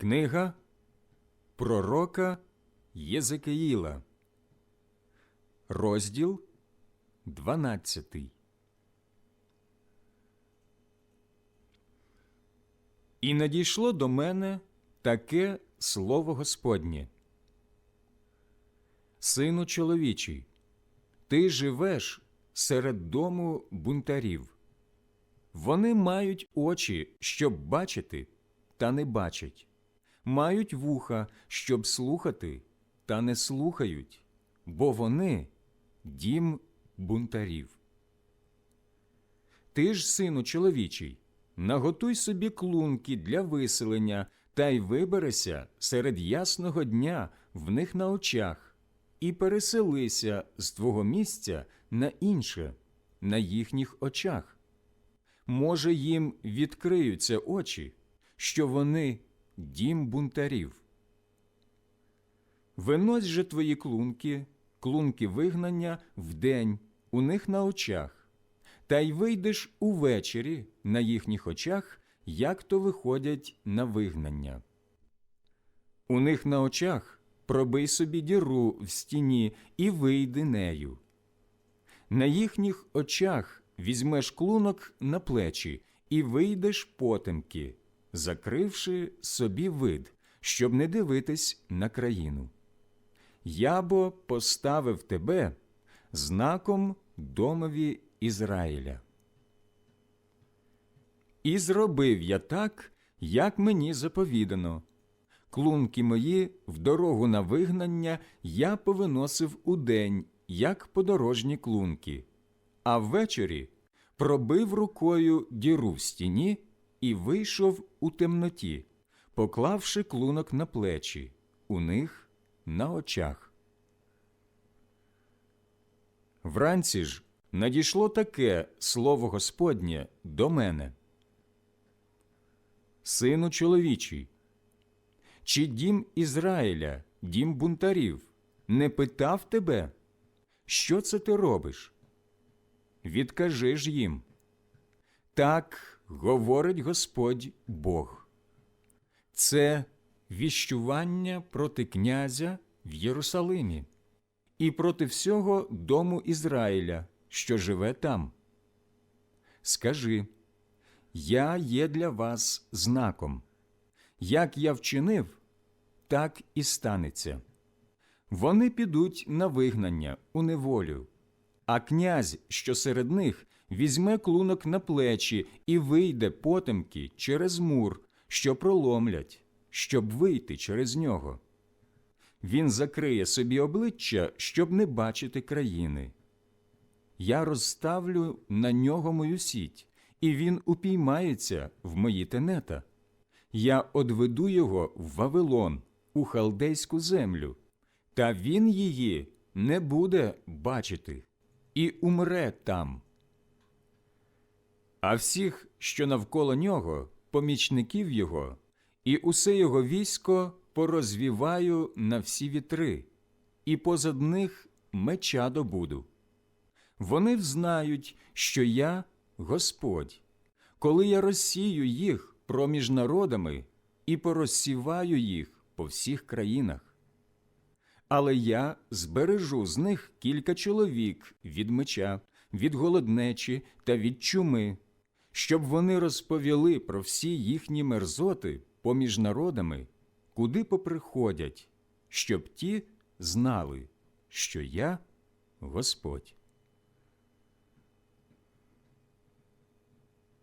Книга Пророка Єзекиїла, розділ 12. І надійшло до мене таке слово Господнє. Сину чоловічий, ти живеш серед дому бунтарів. Вони мають очі, щоб бачити, та не бачать, мають вуха, щоб слухати, та не слухають, бо вони дім бунтарів. Ти ж, сину чоловічий, наготуй собі клунки для виселення та й виберися серед ясного дня в них на очах, і переселися з твого місця на інше, на їхніх очах. Може, їм відкриються очі, що вони дім бунтарів. Винось же твої клунки, клунки вигнання вдень у них на очах, та й вийдеш увечері на їхніх очах, як то виходять на вигнання. У них на очах пробий собі діру в стіні і вийди нею. На їхніх очах візьмеш клунок на плечі і вийдеш потемки, закривши собі вид, щоб не дивитись на країну. Я бо поставив тебе знаком домові Ізраїля. І зробив я так, як мені заповідано. Клунки мої в дорогу на вигнання я повиносив удень, як подорожні клунки, а ввечері пробив рукою діру в стіні і вийшов у темноті, поклавши клунок на плечі, у них на очах. Вранці ж надійшло таке слово Господнє до мене. Сину чоловічий, чи дім Ізраїля, дім бунтарів, не питав тебе, що це ти робиш? Відкажи ж їм. Так говорить Господь Бог. Це віщування проти князя в Єрусалимі і проти всього дому Ізраїля, що живе там. Скажи, я є для вас знаком. Як я вчинив, так і станеться. Вони підуть на вигнання у неволю, а князь, що серед них, візьме клунок на плечі і вийде потемки через мур, що проломлять, щоб вийти через нього. Він закриє собі обличчя, щоб не бачити країни. Я розставлю на нього мою сіть, і він упіймається в мої тенета. Я одведу його в Вавилон, у халдейську землю, та він її не буде бачити і умре там. А всіх, що навколо нього, помічників його, і усе його військо порозвіваю на всі вітри, і позад них меча добуду. Вони взнають, що я Господь, коли я розсію їх проміж народами і порозсіваю їх по всіх країнах. Але я збережу з них кілька чоловік від меча, від голоднечі та від чуми, щоб вони розповіли про всі їхні мерзоти поміж народами, куди поприходять, щоб ті знали, що я Господь.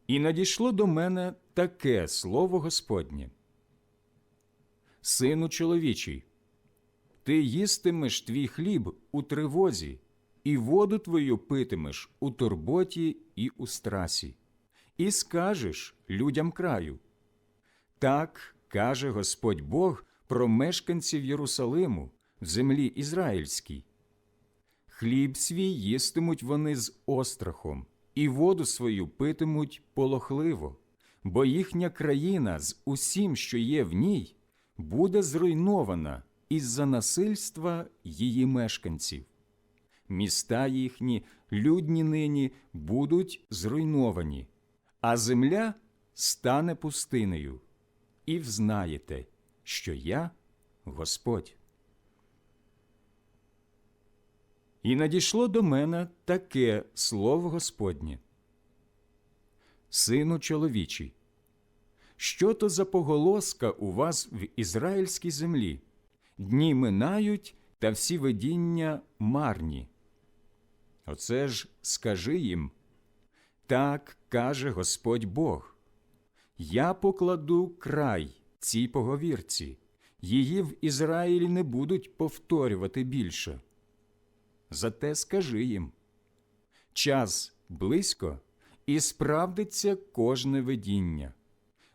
І надійшло до мене таке слово Господнє. Сину чоловічий, ти їстимеш твій хліб у тривозі, і воду твою питимеш у турботі і у страсі, і скажеш людям краю. Так каже Господь Бог про мешканців Єрусалиму в землі Ізраїльській. Хліб свій їстимуть вони з острахом, і воду свою питимуть полохливо, бо їхня країна з усім, що є в ній, буде зруйнована із-за насильства її мешканців. Міста їхні, людні нині, будуть зруйновані, а земля стане пустинею. І взнаєте, що я Господь. І надійшло до мене таке слово Господнє. Сину чоловічий, що то за поголоска у вас в ізраїльській землі? Дні минають, та всі видіння марні. Оце ж скажи їм так каже Господь Бог. Я покладу край цій поговірці, її в Ізраїлі не будуть повторювати більше. Зате скажи їм час близько і справдиться кожне видіння,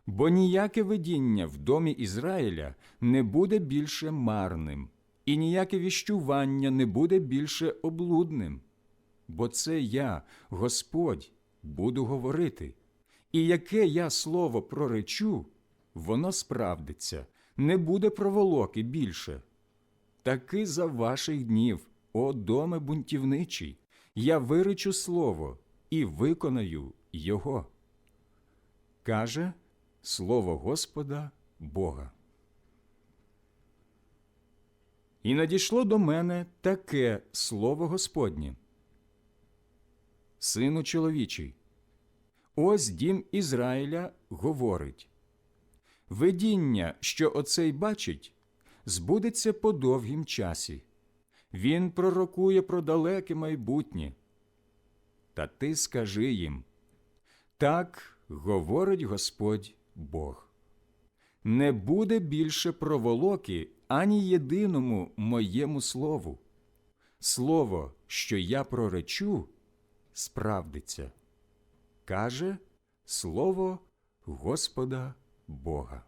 бо ніяке видіння в домі Ізраїля не буде більше марним, і ніяке віщування не буде більше облудним. Бо це я, Господь, буду говорити, і яке я слово проречу, воно справдиться, не буде проволоки більше. Таки за ваших днів, о доме бунтівничий, я виречу слово і виконаю його. Каже слово Господа Бога. І надійшло до мене таке слово Господнє. Сину чоловічий, ось дім Ізраїля говорить видіння, що оцей бачить, збудеться по довгім часі. Він пророкує про далеке майбутнє. Та ти скажи їм так говорить Господь Бог. Не буде більше проволоки ані єдиному моєму слову. Слово, що я проречу, справдиться, каже слово Господа Бога.